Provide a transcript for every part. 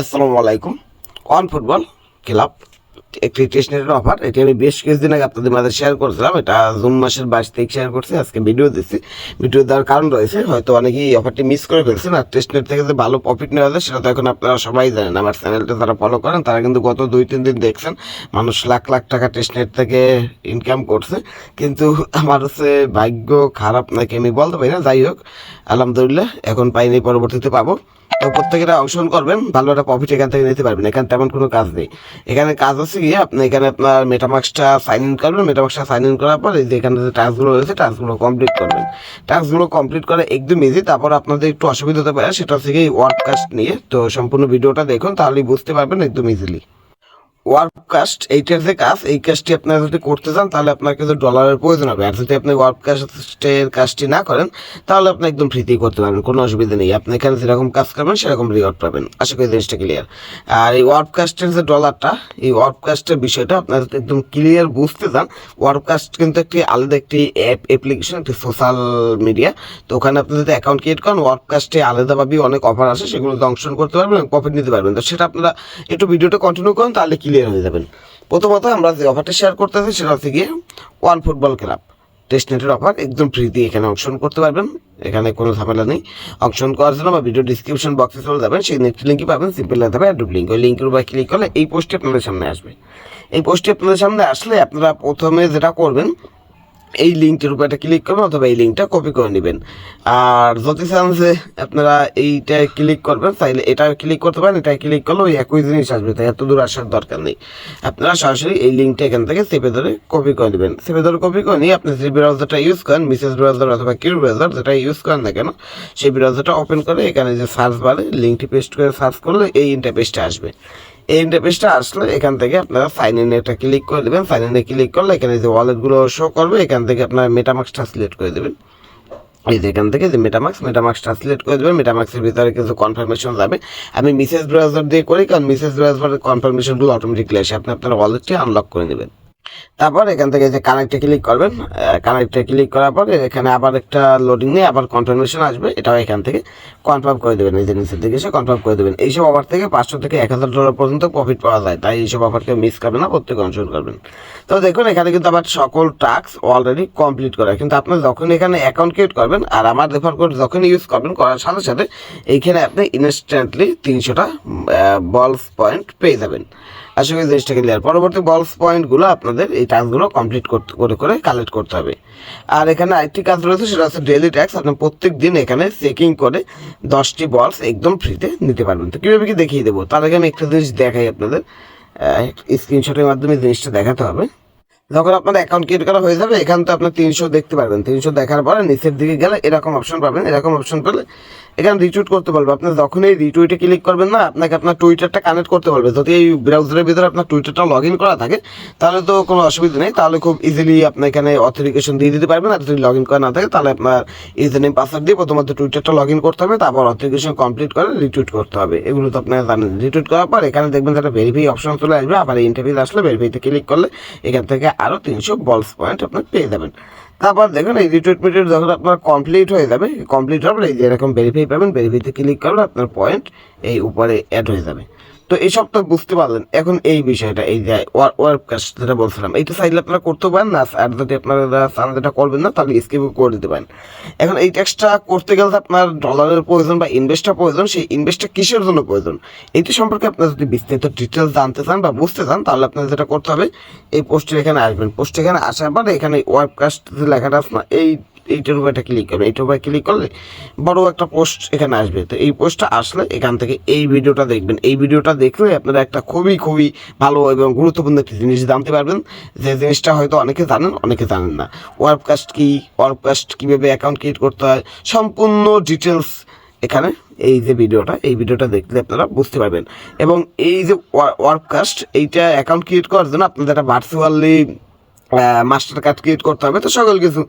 আসসালামু আলাইকুম on football club, একটি টেস্টনেটের অফার। এটি আমি বেশ কিছুদিন আগে আপনাদের মাঝে শেয়ার করেছিলাম। এটা জুন মাসের বাইশ তারিখ শেয়ার করছি, আজকে ভিডিও দিচ্ছি। ভিডিও দেওয়ার কারণ রয়েছে, হয়তো অনেকেই অফারটি মিস করে ফেলছেন। আর টেস্টনেট থেকে যে ভালো প্রফিট নেওয়া যায়, সেটা তো এখন আপনারা সবাই জানেন। আমার চ্যানেলটা যারা ফলো করেন, তারা কিন্তু গত দুই, তিন দিন দেখছেন, মানুষ লাখ লাখ টাকা টেস্টনেট থেকে ইনকাম করছে। কিন্তু আমার হচ্ছে ভাগ্য খারাপ নাকি আমি বলতে পারি না। যাই হোক, আলহামদুলিল্লাহ, এখন পাইনি, পরবর্তীতে পাবো। প্রত্যেকেরা অংশগ্রহণ করবেন, ভালো একটা প্রফিট এখান থেকে নিতে পারবেন। এখানে তেমন কোনো কাজ নেই। এখানে কাজ হচ্ছে গিয়ে আপনি এখানে আপনার মেটামাক্সটা সাইন ইন করবেন। মেটামাক্সটা সাইন ইন করার পর এই যে এখানে যে টাস্কগুলো রয়েছে টাস্কগুলো কমপ্লিট করবেন। টাস্কগুলো কমপ্লিট করে একদম ইজি তারপর আপনাদের একটু অসুবিধা হতে পারে, সেটা হচ্ছে গিয়ে ওয়ার্ককাস্ট নিয়ে। তো সম্পূর্ণ ভিডিওটা দেখুন, তাহলেই বুঝতে পারবেন একদম ইজিলি ওয়ার্ককাস্ট এইটার যে কাজ, এই কাজটি আপনারা যদি করতে চান, তাহলে আপনার কিন্তু ডলারের প্রয়োজন হবে। আর যদি আপনি ওয়ার্ককাস্টের কাজটি না করেন, তাহলে আপনি একদম ফ্রিতেই করতে পারবেন, কোনো অসুবিধা নেই। আপনি এখানে যেরকম কাজ করবেন, সেরকম রিওয়ার্ড পাবেন। আশা করি জিনিসটা ক্লিয়ার আর এই ওয়ার্ককাস্টের যে ডলারটা এই ওয়ার্ককাস্টের বিষয়টা আপনার একদম ক্লিয়ার বুঝতে চান ওয়ার্ককাস্ট কিন্তু একটি আলাদা একটি অ্যাপ অ্যাপ্লিকেশন একটি সোশ্যাল মিডিয়া তো ওখানে আপনি যদি অ্যাকাউন্ট ক্রিয়েট করেন ওয়ার্ককাস্টে আলাদাভাবে অনেক অফার আছে সেগুলোতে অংশগ্রহণ করতে পারবেন প্রফিট নিতে পারবেন। তো সেটা আপনারা একটু ভিডিওটা কন্টিনিউ করেন, তাহলে ক্লিয়ার হয়ে যাবেন। প্রথমত আমরা যে অফারটা শেয়ার করতে করতেছি সেটা হচ্ছে গিয়ে ওয়ান ফুটবল ক্লাব টেস্টনেটের অফার একদম ফ্রি দিয়ে এখানে অংশগ্রহণ করতে পারবেন। এখানে কোনো ঝামেলা নেই। অংশগ্রহণ করার জন্য বা ভিডিও ডিসক্রিপশন বক্সে চলে যাবেন। সেই নেট লিঙ্কই পাবেন। সিম্পল লাগতে হবে অ্যাড্রুপ লিঙ্ক ওই লিঙ্কের উপর ক্লিক করলে এই পোস্টটি আপনাদের সামনে আসবে। এই পোস্টটি আপনাদের সামনে আসলে আপনারা প্রথমে যেটা করবেন এই লিঙ্কটির উপর একটা ক্লিক করবেন অথবা এই লিঙ্কটা কপি করে নেবেন। আর যদি চান যে আপনারা এইটা ক্লিক করবেন, তাইলে এটা ক্লিক করতে পারেন এটা ক্লিক করলে ওই একই জিনিস আসবে, তাই এত দূর আসার দরকার নেই। আপনারা সরাসরি এই লিঙ্কটা এখান থেকে চেপে ধরে কপি করে নেবেন। চেপে ধরে কপি করে নিয়ে আপনি যে ব্রাউজারটা ইউজ করেন মিসেস ব্রাউজার অথবা কিউ ব্রাউজার যেটা ইউজ করেন না কেন, সেই ব্রাউজারটা ওপেন করে এখানে যে সার্চ বারে লিঙ্কটি পেস্ট করে সার্চ করলে এই ইন্টারপেজটা আসবে। এই ইন্টারপেজটা আসলো, এখান থেকে আপনারা সাইন ইন একটা ক্লিক করে দেবেন। সাইন ইনে ক্লিক করলে এখানে যে ওয়ালেটগুলো শো করবে, এখান থেকে আপনার মেটামাক্সটা সিলেক্ট করে দেবেন। এই যে এখান থেকে যে মেটামাক্স মেটামাক্সটা সিলেক্ট করে দেবেন। মেটামাক্সের ভিতরে কিছু কনফার্মেশন যাবে। আমি মিসেস ব্রাউজার দিয়ে করি, কারণ মিসেস ব্রাউজারের কনফার্মেশনগুলো অটোমেটিকলি আসে আপনি আপনার ওয়ালেটটি আনলক করে নেবেন। তারপর এখান থেকে যে কানেক্টে ক্লিক করবেন কানেক্টে ক্লিক করার পর এখানে আবার একটা লোডিং নিয়ে আবার কনফার্মেশন আসবে, এটাও এখান থেকে কনফার্ম করে দেবেন এই যে নিচের দিকে এসে কনফার্ম করে দেবেন। এইসব অফার থেকে পাঁচশো থেকে এক হাজার ডলার পর্যন্ত প্রফিট পাওয়া যায়, তাই এইসব অফারকে মিস করবেন না, প্রত্যেকে অংশগ্রহণ করবেন। তো দেখুন, এখানে কিন্তু আবার সকল টাস্ক অলরেডি কমপ্লিট করা। কিন্তু আপনি যখন এখানে অ্যাকাউন্ট ক্রিয়েট করবেন, আর আমার রেফার কোড যখন ইউজ করবেন, করার সাথে সাথে এইখানে আপনি ইনস্ট্যান্টলি তিনশোটা বলস পয়েন্ট পেয়ে যাবেন। আশা করি জিনিসটা ক্লিয়ার পরবর্তী বলস পয়েন্টগুলো আপনাদের এই টাস্কগুলো কমপ্লিট করতে, করে করে কালেক্ট করতে হবে। আর এখানে আরেকটি কাজ রয়েছে, সেটা হচ্ছে ডেলি ট্যাক্স আপনি প্রত্যেক দিন এখানে চেকিং করে দশটি বলস একদম ফ্রিতে নিতে পারবেন। তো কীভাবে কি দেখিয়ে দেবো? তার আগে আমি একটা জিনিস দেখাই আপনাদের। স্ক্রিনশটের মাধ্যমে জিনিসটা দেখাতে হবে। যখন আপনার অ্যাকাউন্ট ক্রিয়েট করা হয়ে যাবে, এখান তো আপনার তিনশো দেখতে পারবেন। তিনশো দেখার পরে নিচের দিকে গেলে এরকম অপশন পাবেন। এরকম অপশন পেলে এখানে রিটুইট করতে পারবে। আপনি যখন এই রিটুইটে ক্লিক করবেন না, আপনাকে আপনার টুইটারটা কানেক্ট করতে পারবে যদি এই ব্রাউজারের ভিতরে আপনার টুইটারটা লগ ইন করা থাকে, তাহলে তো কোনো অসুবিধা নেই। তাহলে খুব ইজিলি আপনি এখানে অথেন্টিকেশন দিয়ে দিতে পারবেন। আর যদি লগ ইন করা না থাকে, তাহলে আপনার ইউজার নেম পাসওয়ার্ড দিয়ে প্রথমত টুইটারটা লগ ইন করতে হবে, তারপর অথেন্টিকেশন কমপ্লিট করে রিটুইট করতে হবে। এগুলো তো আপনারা জানেন। রিটুইট করার পর এখানে দেখবেন একটা ভেরিফাই অপশন চলে আসবে। আবার ইন্টারভিউ আসলে ভেরিফাইতে ক্লিক করলে এখান থেকে আরও তিনশো বলস পয়েন্ট আপনি পেয়ে যাবেন। তারপর দেখুন, এই রিটুইট মিটুইট যখন আপনার কমপ্লিট হয়ে যাবে কমপ্লিট হবে এই যে এরকম ভেরিফাই পাবেন ভেরিফাইতে ক্লিক করলে আপনার পয়েন্ট এই উপরে অ্যাড হয়ে যাবে। তো এইসব তো বুঝতে পারলেন। এখন এই বিষয়টা, এই যে ওয়ার্ক কাজ যেটা বলছিলাম এইটা চাইলে আপনারা করতে পারেন না আর যদি আপনারা চান যেটা করবেন না, তাহলে স্কিপ করে দিতে পারেন। এখন এই ট্যাক্সটা করতে গেলে আপনার ডলারের প্রয়োজন বা ইনভেস্টটা প্রয়োজন, সেই ইনভেস্টটা কিসের জন্য প্রয়োজন? এইটা সম্পর্কে আপনারা যদি বিস্তারিত ডিটেলস জানতে চান বা বুঝতে চান, তাহলে আপনার যেটা করতে হবে, এই পোস্টের এখানে আসবেন। পোস্টে এখানে আসার পরে এখানে ওয়েবকাস্ট যে লেখাটা আছে না, এই এইটার উপর একটা ক্লিক করবেন এইটার উপরে ক্লিক করলে বড় একটা পোস্ট এখানে আসবে। তো এই পোস্টটা আসলে এখান থেকে এই ভিডিওটা দেখবেন। এই ভিডিওটা দেখলে আপনারা একটা খুবই খুবই ভালো এবং গুরুত্বপূর্ণ একটি জিনিস জানতে পারবেন। যে জিনিসটা হয়তো অনেকে জানেন অনেকে জানেন না। ওয়ার্ককাস্ট কি ওয়ার্ককাস্ট কীভাবে অ্যাকাউন্ট ক্রিয়েট করতে হয়, সম্পূর্ণ ডিটেলস এখানে এই যে ভিডিওটা, এই ভিডিওটা দেখলে আপনারা বুঝতে পারবেন। এবং এই যে ওয়ার্ককাস্ট এইটা অ্যাকাউন্ট ক্রিয়েট করার জন্য আপনাদের একটা ভার্চুয়ালি মাস্টার কার্ড ক্রিয়েট করতে হবে। তো সকল কিছু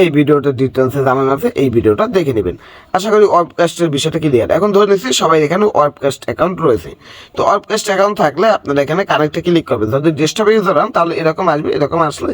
এই ভিডিওটা ডিটেলসে জানানো আছে, এই ভিডিওটা দেখে নেবেন। আশা করি ওয়েবকাস্টের বিষয়টা ক্লিয়ার এখন ধরে নিচ্ছি, সবাই এখানে ওয়েবকাস্ট অ্যাকাউন্ট রয়েছে। তো ওয়েবকাস্ট অ্যাকাউন্ট থাকলে আপনারা এখানে কানেক্টে ক্লিক করবেন। যদি ডেস্কটপে ইউজার হন, তাহলে এরকম আসবে, এরকম আসলে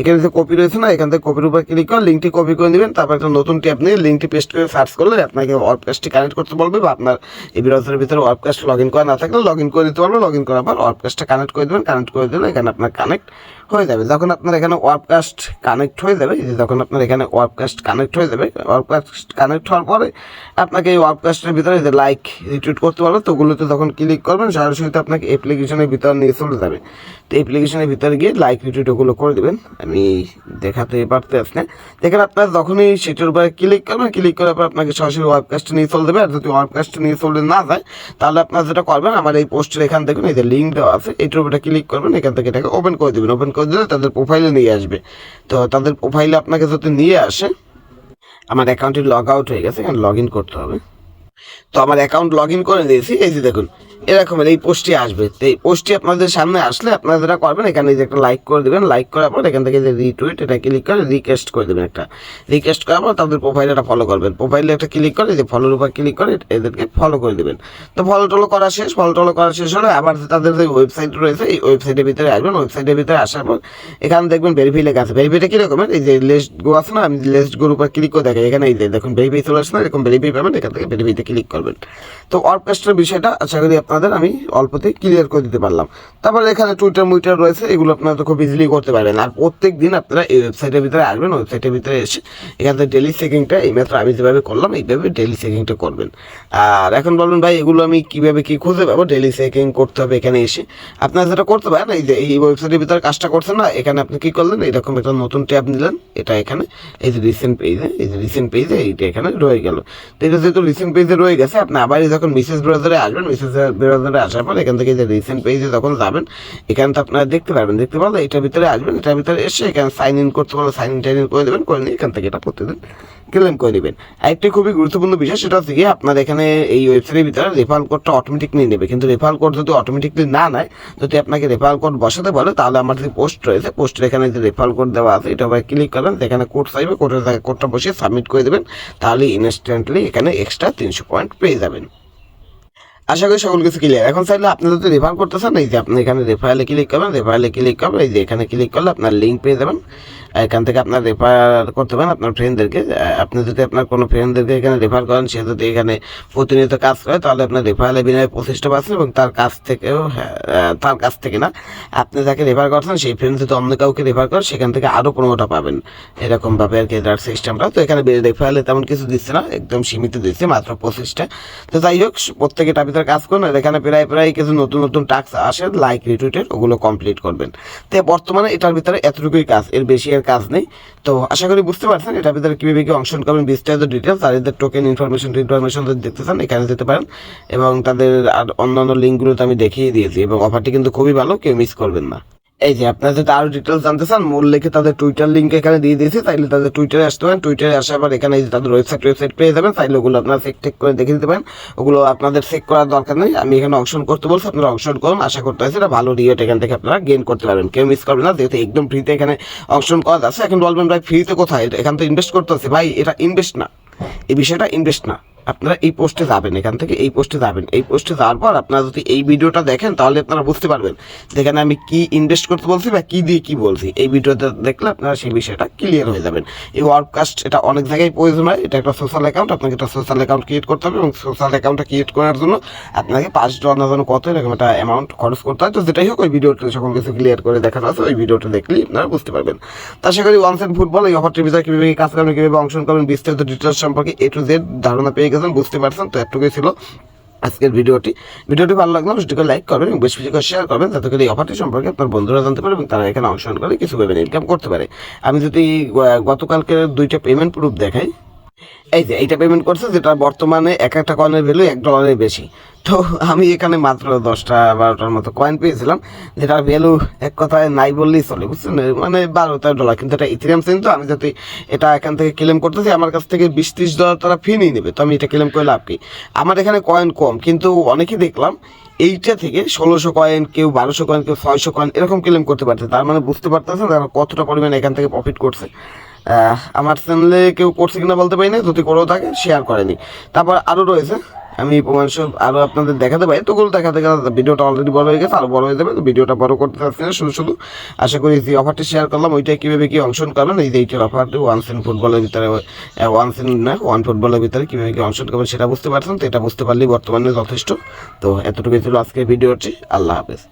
এখানে যে কপি রয়েছে না, এখান থেকে কপির উপর ক্লিক করে লিঙ্কটি কপি করে নেবেন, তারপর একটা নতুন ট্যাব নিয়ে লিঙ্কটি পেস্ট করে সার্চ করলে আপনাকে ওয়ার্ককাস্টটি কানেক্ট করতে বলবে বা আপনার এই ব্রাউজারের ভিতরে ওয়ার্ককাস্ট লগ ইন করা না থাকলে লগ ইন করে দিতে পারবে। লগ ইন করার পর ওয়ার্ককাস্টটা কানেক্ট করে দেবেন কানেক্ট করে দিলে এখানে আপনার কানেক্ট হয়ে যাবে। যখন আপনার এখানে ওয়ার্ককাস্ট কানেক্ট হয়ে যাবে যখন আপনার এখানে ওয়ার্ককাস্ট কানেক্ট হয়ে যাবে ওয়ার্ককাস্ট কানেক্ট হওয়ার পরে আপনাকে এই ওয়ার্ককাস্টের ভিতরে যে লাইক রিটুইট করতে পারবে, তো ওগুলোতে যখন ক্লিক করবেন, সরাসরি আপনাকে অ্যাপ্লিকেশনের ভিতরে নিয়ে চলে যাবে। তো অ্যাপ্লিকেশনের ভিতরে গিয়ে লাইক রিটুইট ওগুলো করে দেবেন। আমি দেখাতে পারতে আসলে। দেখেন আপনার যখনই সেটার উপরে ক্লিক করবেন ক্লিক করার পর আপনাকে সরাসরি ওয়েবকাস্ট নিয়ে চলে দেবে আর যদি ওয়েবকাস্ট নিয়ে চলে না যায়, তাহলে আপনার যেটা করবেন, আমার এই পোস্টের এখান থেকে এই যে লিঙ্ক দেওয়া আছে এইটার উপরে ক্লিক করবেন, এখান থেকে এটাকে ওপেন করে দেবেন। ওপেন করে দিলে তাদের প্রোফাইলে নিয়ে আসবে। তো তাদের প্রোফাইলে আপনাকে যদি নিয়ে আসে, আমার অ্যাকাউন্টটি লগ আউট হয়ে গেছে, এখানে লগ ইন করতে হবে। তো আমার অ্যাকাউন্ট লগ ইন করে দিয়েছি, এই যে দেখুন এরকমের এই পোস্টটি আসবে। তো এই পোস্টটি আপনাদের সামনে আসলে আপনারা যেটা করবেন, এখানে যে একটা লাইক করে দেবেন লাইক করার পর এখান থেকে যে রিটুইট এটা ক্লিক করে রিকোয়েস্ট করে দেবেন একটা। রিকোয়েস্ট করার পর তাদের প্রোফাইলে একটা ফলো করবেন। প্রোফাইলে একটা ক্লিক করে যে ফলোর উপর ক্লিক করে এদেরকে ফলো করে দেবেন। তো ফলো টলো করা শেষ ফলো টলো করা শেষ হলে আবার তাদের যে ওয়েবসাইট রয়েছে, এই ওয়েবসাইটের ভিতরে আসবেন। ওয়েবসাইটের ভিতরে আসার পর এখানে দেখবেন ভেরিফাই লেখা আছে। ভেরিফাইটা কীরকমের এই যে লেস্ট গো আছে না, আমি লেস্ট গোর উপর ক্লিক করে দেখাই। এখানে এই যে দেখুন ভেরিফাই চলে আসছে না, এরকম ভেরিফাই পাবেন, এখান থেকে ভেরিফাইতে ক্লিক করবেন। তো অর্কেস্ট্রার বিষয়টা আশা করি আপনাদের আমি অল্পতে ক্লিয়ার করে দিতে পারলাম। তারপরে এখানে টুইটার মুইটার রয়েছে, এগুলো আপনারা তো খুব ইজিলি করতে পারবেন। আর প্রত্যেক দিন আপনারা এই ওয়েবসাইটের ভিতরে আসবেন ওয়েবসাইটের ভিতরে এসে এখান থেকে ডেলি চেকিংটা এই মাত্র আমি যেভাবে করলাম, এইভাবে ডেলি চেকিংটা করবেন। আর এখন বলবেন, ভাই, এগুলো আমি কীভাবে কী খুঁজে পাবো? ডেলি চেকিং করতে হবে এখানে এসে। আপনারা যেটা করতে পারেন, এই যে এই ওয়েবসাইটের ভিতরে কাজটা করছেন না, এখানে আপনি কী করলেন, এরকম একটা নতুন ট্যাব নিলেন, এটা এখানে, এই যে রিসেন্ট পেজে এই যে রিসেন্ট পেজে এইটা এখানে রয়ে গেল। তো এটা যেহেতু রিসেন্ট পেজে রয়ে গেছে, আপনি আবার যখন মিসেস ব্রাউজারে আসবেন মিসেস ব্রাউজারে আসার পর এখান থেকে যে রিসেন্ট পেজে যখন যাবেন, এখানে তো আপনারা দেখতে পারবেন। দেখতে পারলে এটার ভিতরে আসবেন, এটার ভিতরে এসে এখানে সাইন ইন করতে পারলে সাইন ইন টাইন ইন করে দেবেন, করে নিয়ে এখান থেকে এটা প্রতিদিন ক্লেম করে নেবেন। আরেকটি খুবই গুরুত্বপূর্ণ বিষয়, সেটা হচ্ছে গিয়ে আপনার এখানে এই ওয়েবসাইটের ভিতরে রেফারেল কোডটা অটোমেটিক নিয়ে নেবে। কিন্তু রেফারেল কোড যদি অটোমেটিকলি না নেয়, যদি আপনাকে রেফারেল কোড বসাতে বলে, তাহলে আমার যে পোস্ট রয়েছে পোস্টের এখানে যে রেফারেল কোড দেওয়া আছে, এটা আবার ক্লিক করবেন এখানে কোড চাইবে কোডের কোডটা বসিয়ে সাবমিট করে দেবেন, তাহলে ইনস্ট্যান্টলি এখানে এক্সট্রা তিনশো পয়েন্ট পেয়ে যাবেন। আশা করি সকল কিছু ক্লিয়ার এখন চাইলে আপনি তো রেফার করতেছেন, এই যে আপনি এখানে রেফারেলে ক্লিক করবেন রেফারেলে ক্লিক করবেন, এই যে এখানে ক্লিক করলে আপনার লিঙ্ক পেয়ে যাবেন। এখান থেকে আপনার রেফার করতে পারেন আপনার ফ্রেন্ডদেরকে আপনি যদি আপনার কোনো ফ্রেন্ডদেরকে এখানে রেফার করেন সে যদি এখানে প্রতিনিয়ত কাজ করে তাহলে আপনার রেফারেলে বিনয় পঁচিশটা পাচ্ছেন এবং তার কাছ থেকেও হ্যাঁ, তার কাছ থেকে না আপনি যাকে রেফার করছেন সেই ফ্রেন্ড যদি অন্য কাউকে রেফার করেন সেখান থেকে আরও পনেরোটা পাবেন। এরকমভাবে আর কি এটার সিস্টেমটা তো এখানে রেফারেলে তেমন কিছু দিচ্ছে না একদম সীমিত দিচ্ছে মাত্র পঁচিশটা। তো যাই হোক প্রত্যেকে এটার ভিতরে কাজ করুন আর এখানে প্রায় প্রায় কিছু নতুন নতুন টাস্ক আসে লাইক রিটুইটের ওগুলো কমপ্লিট করবেন। তো বর্তমানে এটার ভিতরে এতটুকুই কাজ এর বেশি আর কাজ নেই। তো আশা করি বুঝতে পারছেন এটা ভিতরে কীভাবে কি অংশগ্রহণ করবেন, বিস্তারিত ডিটেলস আর এদের টোকেন ইনফরমেশন ইনফরমেশন যদি দেখতে চান, এখানে যেতে পারেন। এবং তাদের আর অন্যান্য লিঙ্কগুলো তো আমি দেখিয়ে দিয়েছি এবং অফারটি কিন্তু খুবই ভালো, কেউ মিস করবেন না। এই যে, আপনারা যদি আরও ডিটেলস জানতে চান, মূল লিখে তাদের টুইটার লিঙ্ক এখানে দিয়ে দিয়েছি, তাইলে তাদের টুইটারে আসতে পারেন। টুইটারে আসার পর এখানে যে তাদের ওয়েবসাইট ওয়েবসাইট পেয়ে যাবেন, তাইলে ওগুলো আপনারা চেক টেক করে দেখে দিতে পারেন। ওগুলো আপনাদের চেক করার দরকার নেই। আমি এখানে অংশগ্রহণ করতে বলছি, আপনারা অংশগ্রহণ করুন। আশা করতে হয়েছে এটা ভালো রিয়েট এখান থেকে আপনারা গেইন করতে পারবেন। কেউ মিস করবেন না, যেহেতু একদম ফ্রিতে এখানে অংশগ্রহণ করা যাচ্ছে। এখন বলবেন ভাই ফ্রিতে কোথায়? এখান থেকে ইনভেস্ট করতে হচ্ছে। ভাই, এটা ইনভেস্ট না। এই বিষয়টা ইনভেস্ট না। আপনারা এই পোস্টে যাবেন, এখান থেকে এই পোস্টে যাবেন। এই পোস্টে যাওয়ার পর আপনারা যদি এই ভিডিওটা দেখেন, তাহলে আপনারা বুঝতে পারবেন যেখানে আমি কি ইনভেস্ট করতে বলছি বা কি দিয়ে কি বলছি। এই ভিডিওটা দেখলে আপনারা সেই বিষয়টা ক্লিয়ার হয়ে যাবেন। এই ওয়ার্ককাস্ট এটা অনেক জায়গায় প্রয়োজন হয়। এটা একটা সোশ্যাল অ্যাকাউন্ট আপনাকে একটা সোশ্যাল অ্যাকাউন্ট ক্রিয়েট করতে হবে এবং সোশ্যাল অ্যাকাউন্টটা ক্রিয়েট করার জন্য আপনাকে পাঁচ ডলার জন্য কত এরকম একটা অ্যামাউন্ট খরচ করতে হয়। তো যেটাই হোক, ওই ভিডিওটা সকল কিছু ক্লিয়ার করে দেখানো আছে, ওই ভিডিওটা দেখলেই আপনারা বুঝতে পারবেন। তা আশা করি ওয়ান ফুটবল এই অফারটির ভিতরে কীভাবে কাজ করবেন, কীভাবে অংশগ্রহণ করবেন, বিস্তারিত ডিটেলস সম্পর্কে এ টু জেড ধারণা পেয়ে গেছেন বুঝতে পারছেন, তো এতটুকুই ছিল আজকের ভিডিওটি। ভিডিওটি ভালো লাগলে অবশ্যই লাইক করবেন এবং বেশি বেশি করে শেয়ার করবেন, যাতে করে এই অফারটি সম্পর্কে আপনার বন্ধুরা জানতে পারে এবং তারা এখানে অংশগ্রহণ করে কিছু পেমেন্ট ইনকাম করতে পারে। আমি যদি গতকালকে দুইটা পেমেন্ট প্রুফ দেখাই এই যে, এইটা পেমেন্ট করছে যেটা বর্তমানে এক একটা কয়েনের ভ্যালু এক ডলারের বেশি। তো আমি এখানে মাত্র দশটা বারোটার মতো কয়েন পেয়েছিলাম, যেটার ভ্যালু এক কথায় নাই বললেই চলে, বুঝছেন? মানে বারো তেরো ডলার কিন্তু এটা ইথিরিয়াম সেন তো, আমি যদি এটা এখান থেকে ক্লেম করতেছি, আমার কাছ থেকে বিশ ত্রিশ ডলার তারা ফি নিয়ে নেবে, তো আমি এটা ক্লেম করে লাভ কি? আমার এখানে কয়েন কম, কিন্তু অনেকেই দেখলাম এইটা থেকে ষোলোশো কয়েন কেউ বারোশো কয়েন কেউ ছয়শো কয়েন এরকম ক্লেম করতে পারছে, তার মানে বুঝতে পারতেছে তারা কতটা পরিমাণে এখান থেকে প্রফিট করছে। আমার চ্যানেলে কেউ করছে কিনা বলতে পারি না যদি করেও থাকে শেয়ার করেনি। তারপর আরও রয়েছে, আমি প্রমাণ সব আরও আপনাদের দেখাতে পারি। তোগুলো দেখাতে গেলে ভিডিওটা অলরেডি বড় হয়ে গেছে, আর বড় হয়ে যাবে, তো ভিডিওটা বড় করতে চাচ্ছি না, শুধু শুধু আশা করি যে অফারটি শেয়ার করলাম ওইটা কীভাবে কি অংশগ্রহণ করবেন, এই যে এইটার অফারটি ওয়ান সেন ফুটবলের ভিতরে ওয়ান সেন না ওয়ান ফুটবলের ভিতরে কীভাবে কী অংশগ্রহণ করবেন সেটা বুঝতে পারছেন, তো এটা বুঝতে পারলেই বর্তমানে যথেষ্ট। তো এতটুকুই ছিল আজকে ভিডিওটি আল্লাহ হাফেজ।